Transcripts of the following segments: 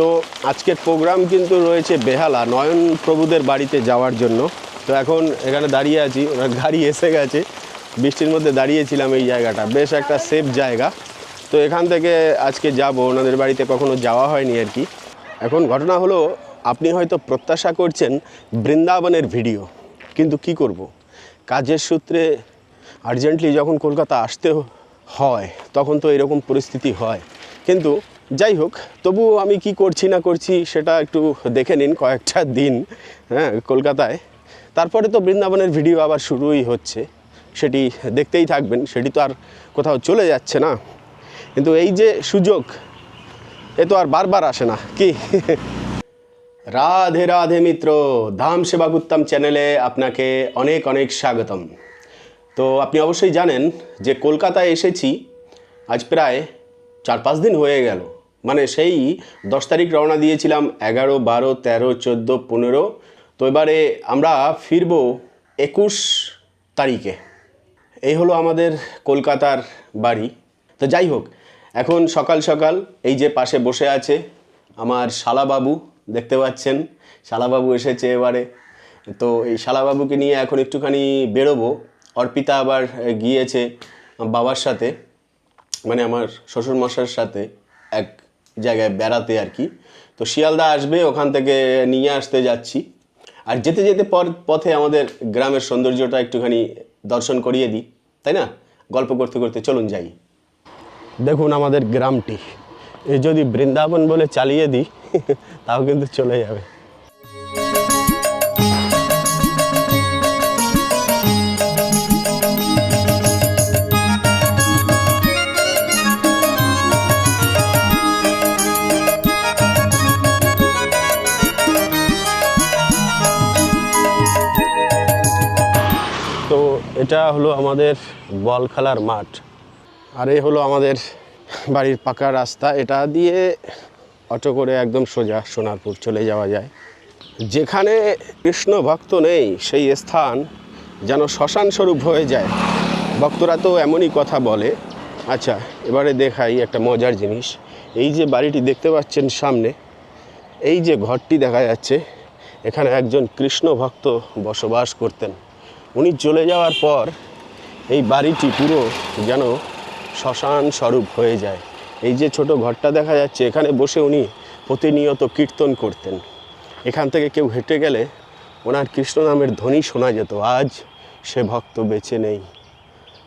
তো আজকের প্রোগ্রাম কিন্তু রয়েছে বেহালা, নয়ন প্রভুদের বাড়িতে যাওয়ার জন্য। তো এখন এখানে দাঁড়িয়ে আছি ওনার গাড়ি এসে গেছে। বৃষ্টির মধ্যে দাঁড়িয়েছিলাম এই জায়গাটা, বেশ একটা সেফ জায়গা। তো এখান থেকে আজকে যাব, ওনাদের বাড়িতে কখনো যাওয়া হয়নি আর কি। এখন ঘটনা হলো, আপনি হয়তো প্রত্যাশা করছেন বৃন্দাবনের ভিডিও, কিন্তু কি করব? কাজের সূত্রে আর্জেন্টলি যখন কলকাতা আসতে হয়, তখন তো এরকম পরিস্থিতি হয়। কিন্তু যাই হোক তবু আমি কি করছি না করছি সেটা একটু দেখে নিন কয়েকটা দিন হ্যাঁ কলকাতায়। তারপরে তো বৃন্দাবনের ভিডিও আবার শুরুই হচ্ছে, সেটি দেখতেই থাকবেন, সেটি তো আর কোথাও চলে যাচ্ছে না। কিন্তু এই যে সুযোগ, এ তো আর বারবার আসে না, কি? রাধে রাধে মিত্র, ধাম সেবা সেবাগুত্তম চ্যানেলে আপনাকে অনেক অনেক স্বাগতম। তো আপনি অবশ্যই জানেন যে কলকাতায় এসেছি, আজ প্রায় চার পাঁচ দিন হয়ে গেল। মানে সেই দশ তারিখ রওনা দিয়েছিলাম এগারো, বারো, তেরো, চোদ্দ, পনেরো। তো এবারে আমরা ফিরবো একুশ তারিখে। এই হলো আমাদের কলকাতার বাড়ি। তো যাই হোক, এখন সকাল সকাল এই যে পাশে বসে আছে আমার শালাবাবু, দেখতে পাচ্ছেন? শালাবাবু এসেছে এবারে। তো এই শালাবাবুকে নিয়ে এখন একটুখানি বেরোবো। অর্পিতা আবার গিয়েছে বাবার সাথে মানে আমার শ্বশুরমশাইয়ের সাথে এক জায়গায় বেড়াতে আর কি। তো শিয়ালদা আসবে, ওখান থেকে নিয়ে আসতে যাচ্ছি। আর যেতে যেতে পর, পথে আমাদের গ্রামের সৌন্দর্যটা একটুখানি দর্শন করিয়ে দিই, তাই না? গল্প করতে করতে চলুন যাই। দেখুন আমাদের গ্রামটি। এ যদি বৃন্দাবন বলে চালিয়ে দিই, তাও কিন্তু চলে যাবে। এটা হলো আমাদের বল খেলার মাঠ। আর এই হলো আমাদের বাড়ির পাকা রাস্তা। এটা দিয়ে অটো করে একদম সোজা সোনারপুর চলে যাওয়া যায়। যেখানে কৃষ্ণ ভক্ত নেই, সেই স্থান যেন শ্মশান স্বরূপ হয়ে যায়। ভক্তরা তো এমনই কথা বলে। আচ্ছা এবারে দেখাই একটা মজার জিনিস। এই যে বাড়িটি দেখতে পাচ্ছেন সামনে, এই যে ঘরটি দেখা যাচ্ছে, এখানে একজন কৃষ্ণ ভক্ত বসবাস করতেন। উনি চলে যাওয়ার পর এই বাড়িটি পুরো যেন শ্মশান স্বরূপ হয়ে যায়। এই যে ছোট ঘরটা দেখা যাচ্ছে, এখানে বসে উনি প্রতিনিয়ত কীর্তন করতেন। এখান থেকে কেউ হেঁটে গেলে ওনার কৃষ্ণ নামের ধ্বনি শোনা যেত, আজ সে ভক্ত বেঁচে নেই।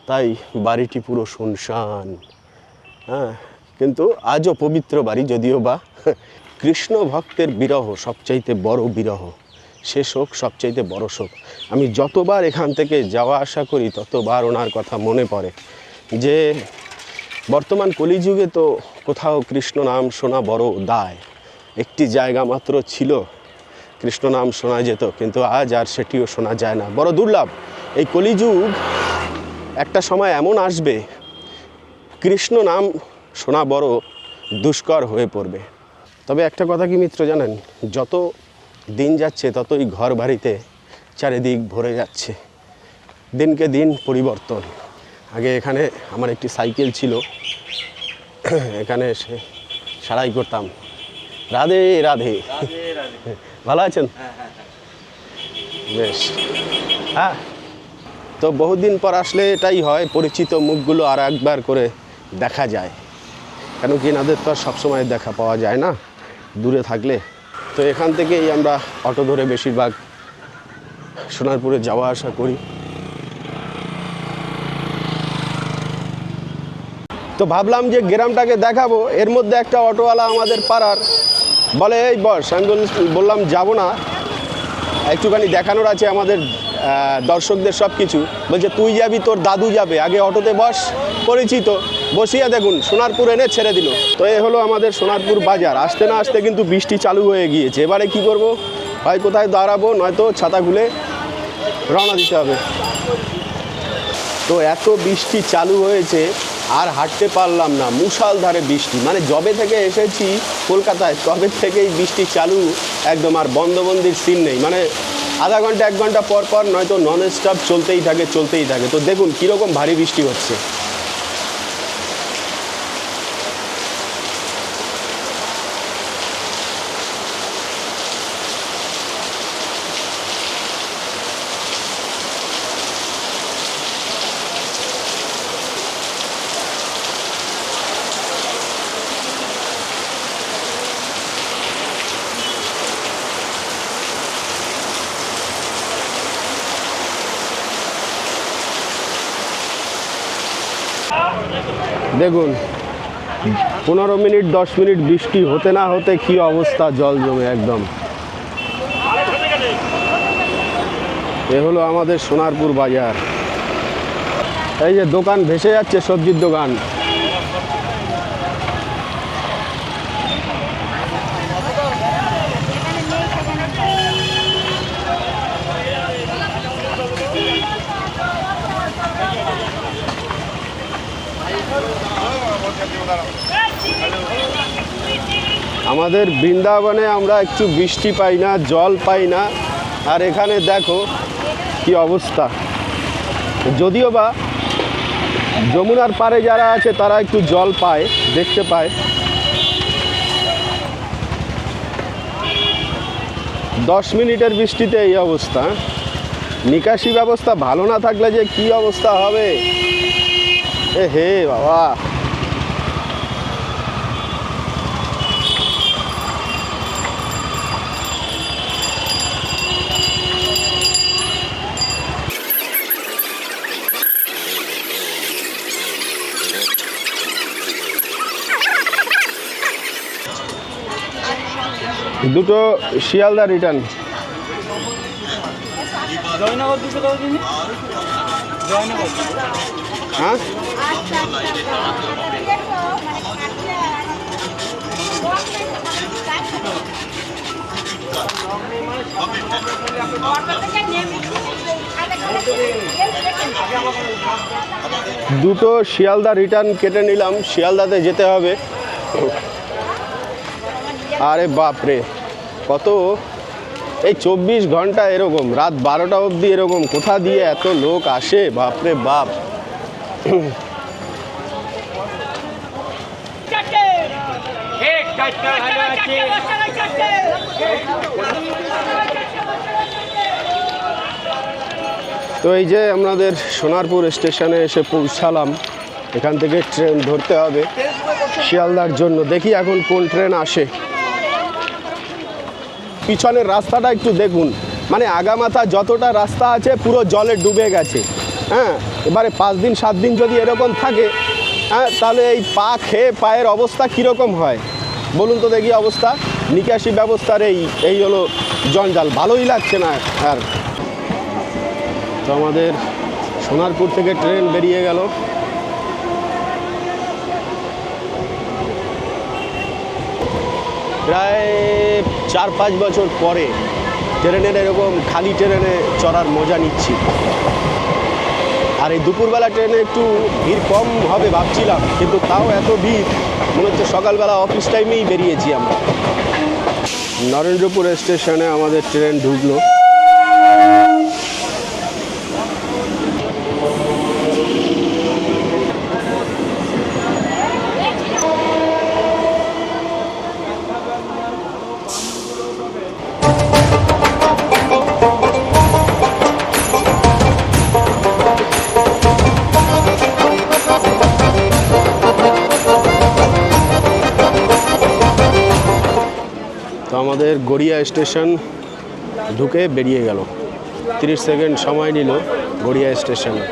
তাই বাড়িটি পুরো শুনশান হ্যাঁ কিন্তু আজও পবিত্র বাড়ি, যদিও বা কৃষ্ণ ভক্তের বিরহ সবচাইতে বড় বিরহ। সে শোক সবচাইতে বড় শোক। আমি যতবার এখান থেকে যাওয়া আসা করি, ততবার ওনার কথা মনে পড়ে যে, বর্তমান কলিযুগে তো কোথাও কৃষ্ণ নাম শোনা বড় দায়। একটি জায়গা মাত্র ছিল, কৃষ্ণ নাম শোনা যেত, কিন্তু আজ আর সেটিও শোনা যায় না। বড় দুর্লভ, এই কলিযুগ একটা সময় এমন আসবে, কৃষ্ণ নাম শোনা বড় দুষ্কর হয়ে পড়বে। তবে একটা কথা কি মিত্র জানেন, যত দিন যাচ্ছে, ততই ঘর বাড়িতে চারিদিক ভরে যাচ্ছে। দিনকে দিন পরিবর্তন। আগে এখানে আমার একটি সাইকেল ছিল, এখানে এসে সারাই করতাম। রাধে রাধে। ভালো আছেন? বেশ। হ্যাঁ তো বহুদিন পর আসলে এটাই হয়, পরিচিত মুখগুলো আর একবার করে দেখা যায়। কেন কি এনাদের তো আর সবসময় দেখা পাওয়া যায় না। দূরে থাকলে তো এখান থেকেই আমরা অটো ধরে বেশিরভাগ সোনারপুরে যাওয়া আসা করি। তো ভাবলাম যে গ্রামটাকে দেখাবো। এর মধ্যে একটা অটোওয়ালা আমাদের পাড়ার বলে, এই বস, আমি বললাম যাব না। একটুখানি দেখানোর আছে আমাদের দর্শকদের সব কিছু বলছে, তুই যাবি, তোর দাদু যাবে। আগে অটোতে বস, পরিচিত। বসিয়ে দেখুন, সোনারপুর এনে ছেড়ে দিল। তো এ হলো আমাদের সোনারপুর বাজার। আসতে না আসতে কিন্তু বৃষ্টি চালু হয়ে গিয়েছে। এবারে কি করব? হয় কোথায় দাঁড়াবো? নয়তো ছাতা খুলে রওনা দিতে হবে। তো এত বৃষ্টি চালু হয়েছে, আর হাঁটতে পারলাম না। মুষালধারে বৃষ্টি। মানে জবে থেকে এসেছি কলকাতায়, তবে থেকেই বৃষ্টি চালু একদম, আর বন্ধবন্দির সিন নেই। মানে আধা ঘণ্টা, এক ঘণ্টা পর পর নয়তো নন স্টপ চলতেই থাকে চলতেই থাকে। তো দেখুন, কীরকম ভারী বৃষ্টি হচ্ছে। দেখুন, পনেরো মিনিট, দশ মিনিট বৃষ্টি হতে না হতে কি অবস্থা, জল জমে একদম। এ হলো আমাদের সোনারপুর বাজার। এই যে দোকান ভেসে যাচ্ছে, সবজির দোকান। আমাদের বৃন্দাবনে আমরা একটু বৃষ্টি পাই না, জল পাই না। আর এখানে দেখো কি অবস্থা। যদিও বা যমুনার পারে যারা আছে, তারা একটু জল পায়, দেখতে পায়। দশ মিনিটের বৃষ্টিতে এই অবস্থা? নিকাশি ব্যবস্থা ভালো না থাকলে যে কি অবস্থা হবে? এ হে বাবা। দুটো শিয়ালদা রিটার্ন। হ্যাঁ? দুটো শিয়ালদা রিটার্ন কেটে নিলাম। শিয়ালদাতে যেতে হবে। আরে বাপরে। কত? এই চব্বিশ ঘণ্টা এরকম, রাত বারোটা অবধি এরকম, কোথা দিয়ে এত লোক আসে? বাপরে বাপ। তো এই যে আমাদের সোনারপুর স্টেশনে এসে পৌঁছালাম। এখান থেকে ট্রেন ধরতে হবে। শিয়ালদার জন্য। দেখি এখন কোন ট্রেন আসে। পিছনের রাস্তাটা একটু দেখুন। মানে আগামাথা যতটা রাস্তা আছে, পুরো জলে ডুবে গেছে। হ্যাঁ এবারে পাঁচ দিন, সাত দিন যদি এরকম থাকে হ্যাঁ তাহলে এই পা খেয়ে পায়ের অবস্থা কীরকম হয়? বলুন তো দেখি অবস্থা। নিকাশি ব্যবস্থার এই এই হলো জঞ্জাল। ভালোই লাগছে না আর। তো আমাদের সোনারপুর থেকে ট্রেন বেরিয়ে গেল। প্রায় চার পাঁচ বছর পরে ট্রেনের এরকম খালি ট্রেনে চড়ার মজা নিচ্ছি। আর এই দুপুরবেলা ট্রেনে একটু ভিড় কম হবে ভাবছিলাম, কিন্তু তাও এত ভিড়, মনে হচ্ছে সকালবেলা অফিস টাইমেই বেরিয়েছি আমরা। নরেন্দ্রপুর স্টেশনে আমাদের ট্রেন ঢুকলো। আমাদের গড়িয়া স্টেশন ঢুকে বেরিয়ে গেল। তিরিশ সেকেন্ড সময় নিল গড়িয়া স্টেশনে।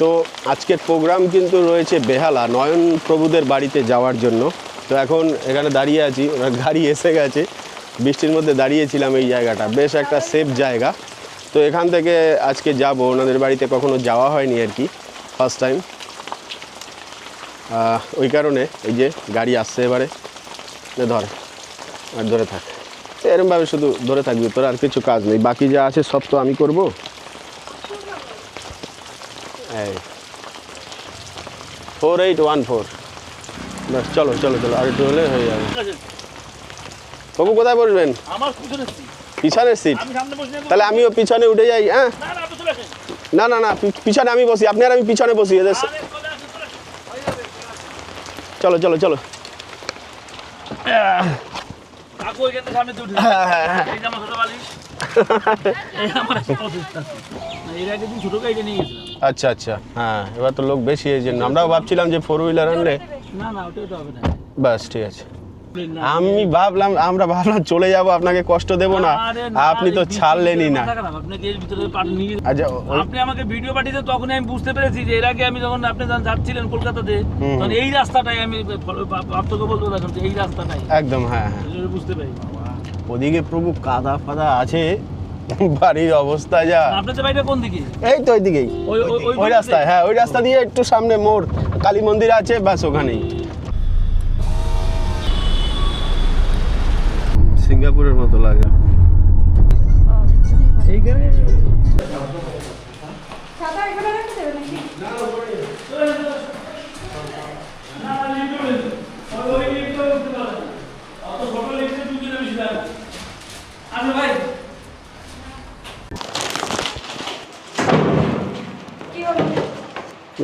তো আজকের প্রোগ্রাম কিন্তু রয়েছে বেহালা, নয়ন প্রভুদের বাড়িতে যাওয়ার জন্য। তো এখন এখানে দাঁড়িয়ে আছি, ওনার গাড়ি এসে গেছে, বৃষ্টির মধ্যে দাঁড়িয়েছিলাম এই জায়গাটা, বেশ একটা সেফ জায়গা। তো এখান থেকে আজকে যাব, ওনাদের বাড়িতে কখনো যাওয়া হয়নি আর কি ফার্স্ট টাইম ওই কারণে এই যে গাড়ি আসছে এবারে ধর, আর ধরে থাক। এরমভাবে শুধু ধরে থাকবি, তোর আর কিছু কাজ নেই, বাকি যা আছে সব তো আমি করব। এই। ফোর এইট ওয়ান ফোর ব্যাস চলো চলো চলো আর একটু হলে হয়ে যাবে। বাবু কোথায় বসবেন? আমার পিছনের সিট। তাহলে আমিও পিছনে উঠে যাই হ্যাঁ? না না না পিছনে আমি বসি আপনি আর আমি পিছনে বসি এদের চলে চলে। চলো চলো চলো আচ্ছা আচ্ছা। হ্যাঁ এবার তো লোক বেশি এই জন্য আমরাও ভাবছিলাম যে ফোর হুইলার আনলে বাস ঠিক আছে। আমি ভাবলাম আমরা ভাবলাম চলে যাব আপনাকে কষ্ট দেব না। আপনি তো ছাড়লেনই না। আচ্ছা আপনি আমাকে ভিডিও পাঠিয়েছেন তখনই আমি বুঝতে পেরেছি যে এর আগে আমি যখন আপনি যখন যাচ্ছিলেন কলকাতাতে। তখন এই রাস্তাটাই আমি আপনাকে যে এই রাস্তাটাই। একদম হ্যাঁ হ্যাঁ। বুঝতে পারি ওদিকে প্রভু কাদা ফাদা আছে বাড়ির অবস্থা যা। আপনাদের বাড়িটা কোন দিকে? এই তো ওইদিকেই। ওই- ওই- ওই ওই রাস্তায় হ্যাঁ ওই রাস্তা দিয়ে একটু সামনে মোড় কালী মন্দির আছে ব্যাস ওখানেই। সিঙ্গাপুরের মতো লাগে।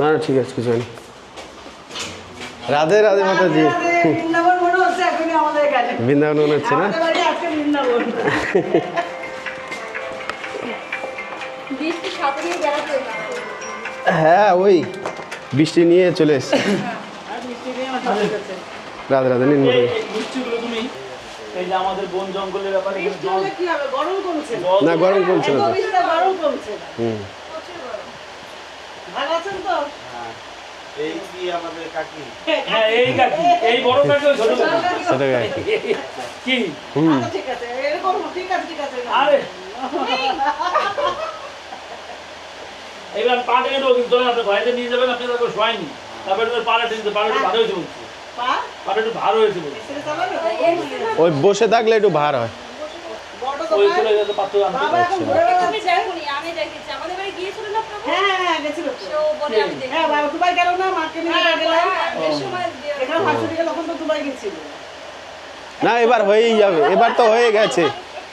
না না ঠিক আছে কিছু হয়নি রাধে রাধে মাতাজি বৃন্দাবন মনে হচ্ছে না? হ্যাঁ ওই বৃষ্টি নিয়ে চলে এসছে। রাধে রাধে নিন মোটামুটি। এই মিষ্টিগুলো তুমি এই যে আমাদের বন জঙ্গলের ব্যাপারে বৃষ্টি হলে কি হবে? গরম কমছে। না। গরম কমছে না। তো তো। হ্যাঁ এই কাকি? এই বড় কাকি ওই ছোট কাকি। সেটা গায়ে কি? হুম। আচ্ছা, ঠিক আছে এরকম ঠিক আছে ঠিক আছে। আরে। এবার পা টেনে দেবো কিন্তু আপনি নিয়ে যাবেন আপনি তারপর শোয়াইনি তারপরে তোর পাড়া টেনে পাড়া একটু ভালো হয়েছে বলছি। পাড়া একটু ভালো হয়েছে ওই বসে থাকলে একটু ভার হয়। ওই চলে গেছে পাত্র আনতে বাবা এখন ঘুরে বেড়াচ্ছে? তুমি দেখোনি আমি দেখেছি। আমাদের বাড়ি গিয়েছিল না হ্যাঁ হ্যাঁ হ্যাঁ গেছিল তো। বলে আমি দেখি। হ্যাঁ বাবা দুবাই গেল না? মাকে নিয়ে হ্যাঁ, গেলাম। হ্যাঁ, এখানে গেল তখন তো দুবাই গেছিল। না এবার হয়েই যাবে এবার তো হয়ে গেছে।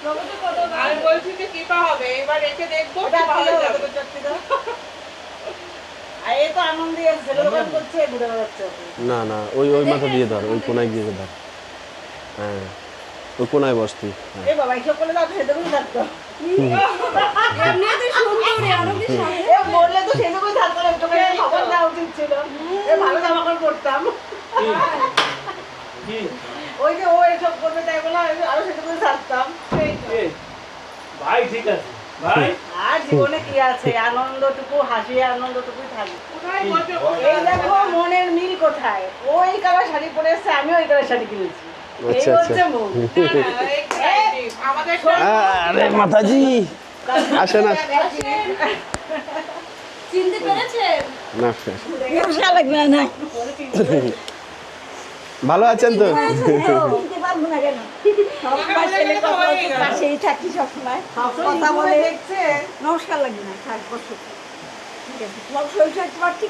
প্রভু তো কত আমি বলছি যে কৃপা হবে এবার রেখে দেখব কি ভালো যাবে। না না ওই ওই মাথা দিয়ে ধর ওই কোনায় গিয়ে ধর। হ্যাঁ। ওই কোনায় বসতি ওই যে ও এসব করবে তাই বলে আমি আরও সেটা করে থাকতাম ভাই ঠিক আছে। ভাই? আর জীবনে কি আছে? আনন্দটুকু হাসি আনন্দটুকুই থাকবে এই দেখো মনের মিল কোথায়? ও এই কালার শাড়ি পরে এসছে আমিও এই কালার শাড়ি কিনেছি। আচ্ছা, আমাদের আরে মাতাজি। আসেন ভালো আছেন তো? ঠিক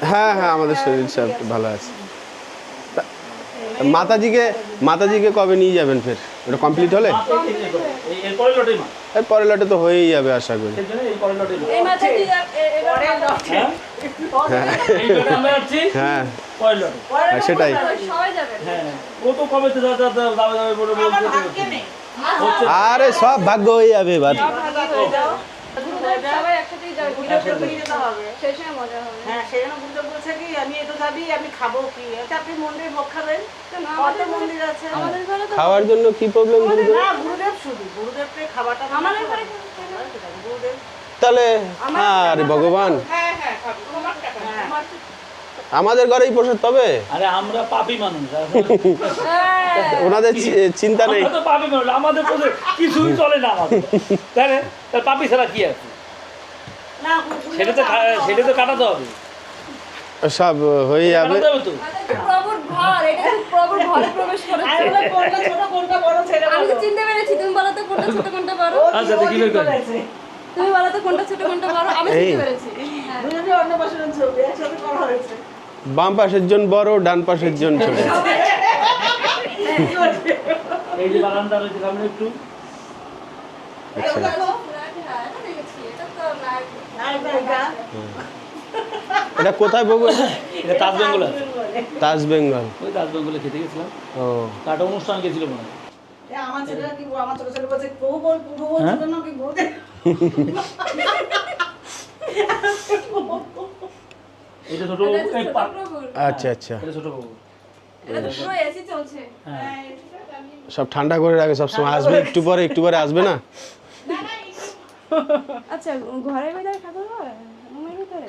হ্যাঁ হ্যাঁ আমাদের শরীর সব ভালো আছে। মাতাজিকে মাতাজিকে কবে নিয়ে যাবেন ফের? ওটা কমপ্লিট হলে? এর পরের লটে তো হয়েই যাবে আশা করি। হ্যাঁ? হ্যাঁ। হ্যাঁ, সেটাই। সবাই যাবেন হ্যাঁ। ও তো কবে তো যাবে যাবে যাবে যাবে বলে বলছে হচ্ছে। আরে সব ভাগ্য হয়ে যাবে এবার। সবাই একসাথেই যাবে গুজব নিয়ে যেতে হবে। সেই সময় মজা হবে। হ্যাঁ সেই জন্য বলছে কি আমি এতো যাবি আমি খাব কি? আচ্ছা আপনি মন্দির ভোগ খাবেন? কেন কত মন্দির আছে? আমাদের খাওয়ার জন্য কি প্রবলেম গুরুদেব? শুধু গুরুদেবকে খাবারটা আমাদের ঘরে গুরুদেব। তাহলে আর ভগবান? হ্যাঁ হ্যাঁ আমাদের ঘরেই প্রসাদ তবে আরে আমরা পাপি মানুষ হ্যাঁ। ওনাদের চিন্তা নেই। আমরা তো পাপি মানুষ আমাদের তো কিছুই চলে না আমাদের। তাই পাপি ছাড়া কি আছে? সেটা তো সেটা তো কাটাতে হবে। সব হয়ে যাবে। তুমি বলো তো কোনটা ছোট কোনটা বড়। আচ্ছা, আমি। চিনতে পেরেছি। হ্যাঁ। অন্নপ্রাশনের ছবি একসাথে করা হয়েছে। বাম পাশের জন বড় ডান পাশের জন ছোট। এই যে বারান্দা রয়েছে সামনে একটু আচ্ছা। এটা কোথায় বলব এটা তাজ বেঙ্গল তাজ বেঙ্গল। ওই তাজ বেঙ্গলে খেতে গেছিলাম। ও। কাটা অনুষ্ঠান গেছিল মনে হয়। আমার ছেলেরা কি আমার ছোট ছেলে বলছে বল কি বলতে এটা ছোট। আচ্ছা আচ্ছা। এটা ছোট চলছে। হ্যাঁ। সব ঠান্ডা করে রাখে সবসময় আসবে একটু পরে একটু পরে আসবে না? আচ্ছা ঘরের ভিতরে ঠাকুর হয়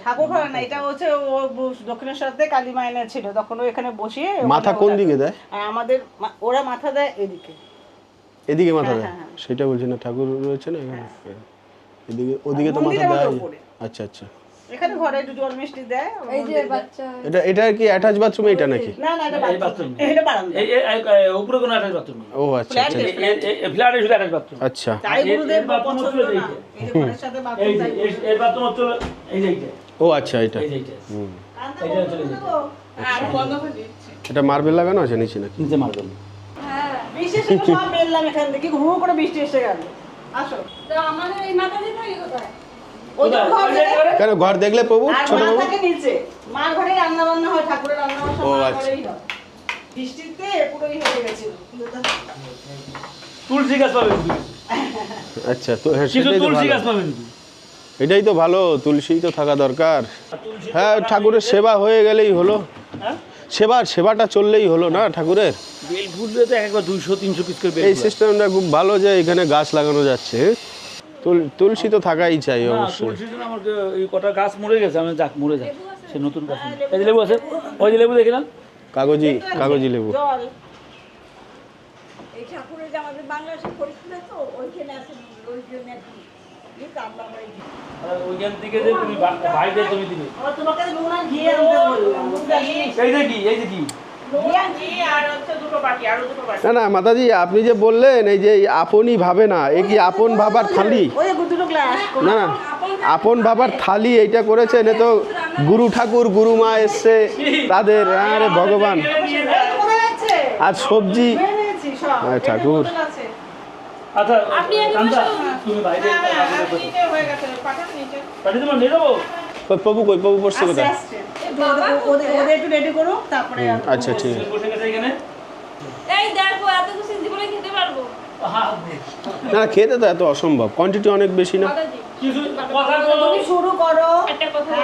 ঠাকুর ঘর না এটা হচ্ছে ও দক্ষিণেশ্বরতে কালী মায়না ছিল। তখন ও এখানে বসিয়ে মাথা কোন দিকে দেয়? আমাদের ওরা মাথা দেয় এদিকে। এদিকে মাথা দেয়? হ্যাঁ, হ্যাঁ। সেটা বলছি না ঠাকুর রয়েছে না এখানে? এদিকে ওদিকে তো মাথা দেয়। আচ্ছা আচ্ছা। এখানে ঘরে একটু জল মিষ্টি দেয় এই যে বাচ্চা। এটা এটা কি অ্যাটাচ বাথরুম এটা নাকি? না না এটা বাথরুম এটা বারান্দা। এই উপরে কোনো অ্যাটাচ বাথরুম ও আচ্ছা আচ্ছা। ফ্ল্যাটে শুধু অ্যাটাচ বাথরুম আচ্ছা। তাই গুরুদেব এইটা। এই যে ঘরের সাথে বাথরুম তাই এই- এই বাথরুম হচ্ছে এই যে এইটা। ও আচ্ছা এটা এই যে এইটা। হুম। এইটা চলে করে। আর বন্ধ করে দিচ্ছি। এটা মার্বেল লাগানো আছে নিচে নাকি? নিচে মারবেন হ্যাঁ। বৃষ্টি সব বেরলাম এখান থেকে। করে বৃষ্টি এসে গেল। আসো। তো আমাদের এই মাথা দিয়ে থাকি কোথায়? কেন ঘর দেখলে প্রভু ছোট বাবু মার ঘরে রান্না বান্না হয় ঠাকুরের রান্না বান্না ও, আচ্ছা। বৃষ্টিতে পুরোই হয়ে গেছিল তুলসী গাছ পাবেন আচ্ছা তো হ্যাঁ সেটাই তো তুলসী গাছ পাবেন এটাই তো ভালো তুলসী তো থাকা দরকার। হ্যাঁ ঠাকুরের সেবা হয়ে গেলেই হলো। সেবার সেবাটা চললেই হলো না ঠাকুরের? বেল ফুল তো একবার দুইশো তিনশো পিস করে এই হয়। সিস্টেমটা খুব ভালো যে এখানে গাছ লাগানো যাচ্ছে। তুলসী তো থাকাই চাই অবশ্যই। তুলসীর জন্য আমার এই কটা গাছ মরে গেছে আমি যাক মরে যাক। সে নতুন গাছ এই যে লেবু আছে ওই যে লেবু দেখি কাগজি কাগজি লেবু। এই ঠাকুরের যে আমাদের বাংলাদেশে পরীক্ষা তো ওইখানে আছে ওই জন্য থেকে যে তুমি বা- তুমি দিবে। তোমাকে নুন আর ঘি আনতে বললাম এই যে কি এই যে কি? ঘি আর হচ্ছে দুটো বাটি আরও দুটো বাটি। না না মাতাজি আপনি যে বললেন এই যে আপনই ভাবে না এ কি আপন ভাবার থালি? ওই যে দুটো গ্লাস। না না আপন ভাবার থালি এইটা করেছেন এ তো গুরু ঠাকুর গুরু মা এসছে তাদের আরে ভগবান। আর সবজি হ্যাঁ, ঠাকুর। আচ্ছা হ্যাঁ হ্যাঁ হয়ে প্রভু কই প্রভু পড়ছে কোথায়? ওদের- একটু রেডি করো তারপরে আচ্ছা ঠিক। আছে বসে গেছে এখানে? এই দেখো এত কিছু জীবনে খেতে পারব। না খেতে তো এত অসম্ভব। কোয়ান্টিটি অনেক বেশি না? কথা বলো। শুরু করো। একটা কথা হ্যাঁ,